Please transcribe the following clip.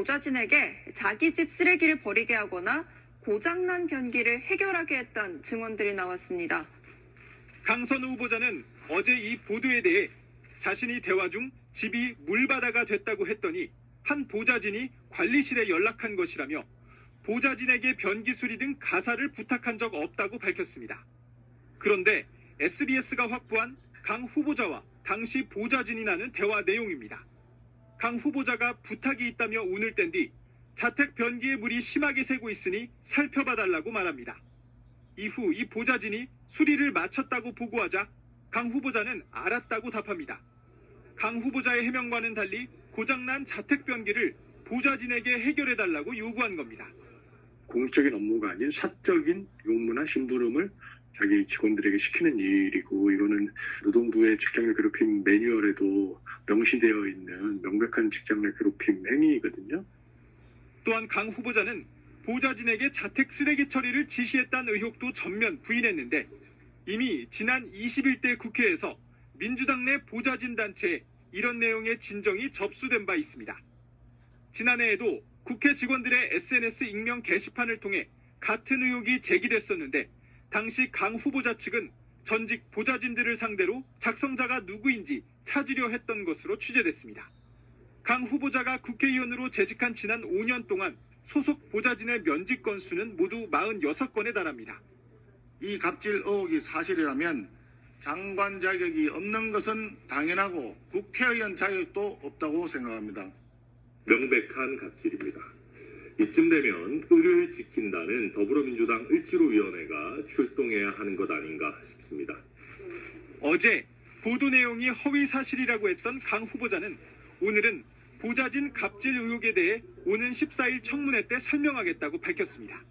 보좌진에게 자기 집 쓰레기를 버리게 하거나 고장난 변기를 해결하게 했던 증언들이 나왔습니다. 강선우 후보자는 어제 이 보도에 대해 자신이 대화 중 집이 물바다가 됐다고 했더니 한 보좌진이 관리실에 연락한 것이라며 보좌진에게 변기 수리 등 가사를 부탁한 적 없다고 밝혔습니다. 그런데 SBS가 확보한 강 후보자와 당시 보좌진이 나눈 대화 내용입니다. 강 후보자가 부탁이 있다며 운을 뗀 뒤 자택 변기에 물이 심하게 새고 있으니 살펴봐 달라고 말합니다. 이후 이 보좌진이 수리를 마쳤다고 보고하자 강 후보자는 알았다고 답합니다. 강 후보자의 해명과는 달리 고장난 자택 변기를 보좌진에게 해결해 달라고 요구한 겁니다. 공적인 업무가 아닌 사적인 용무나 심부름을 자기 직원들에게 시키는 일이고 이거는 노동부의 직장내 괴롭힘 매뉴얼에도 명시되어 있는 명백한 직장내 괴롭힘 행위거든요. 또한 강 후보자는 보좌진에게 자택 쓰레기 처리를 지시했다는 의혹도 전면 부인했는데 이미 지난 21대 국회에서 민주당 내 보좌진 단체에 이런 내용의 진정이 접수된 바 있습니다. 지난해에도 국회 직원들의 SNS 익명 게시판을 통해 같은 의혹이 제기됐었는데 당시 강 후보자 측은 전직 보좌진들을 상대로 작성자가 누구인지 찾으려 했던 것으로 취재됐습니다. 강 후보자가 국회의원으로 재직한 지난 5년 동안 소속 보좌진의 면직 건수는 모두 46건에 달합니다. 이 갑질 의혹이 사실이라면 장관 자격이 없는 것은 당연하고 국회의원 자격도 없다고 생각합니다. 명백한 갑질입니다. 이쯤 되면 을을 지킨다는 더불어민주당 을지로위원회가 출동해야 하는 것 아닌가 싶습니다. 어제 보도 내용이 허위 사실이라고 했던 강 후보자는 오늘은 보좌진 갑질 의혹에 대해 오는 14일 청문회 때 설명하겠다고 밝혔습니다.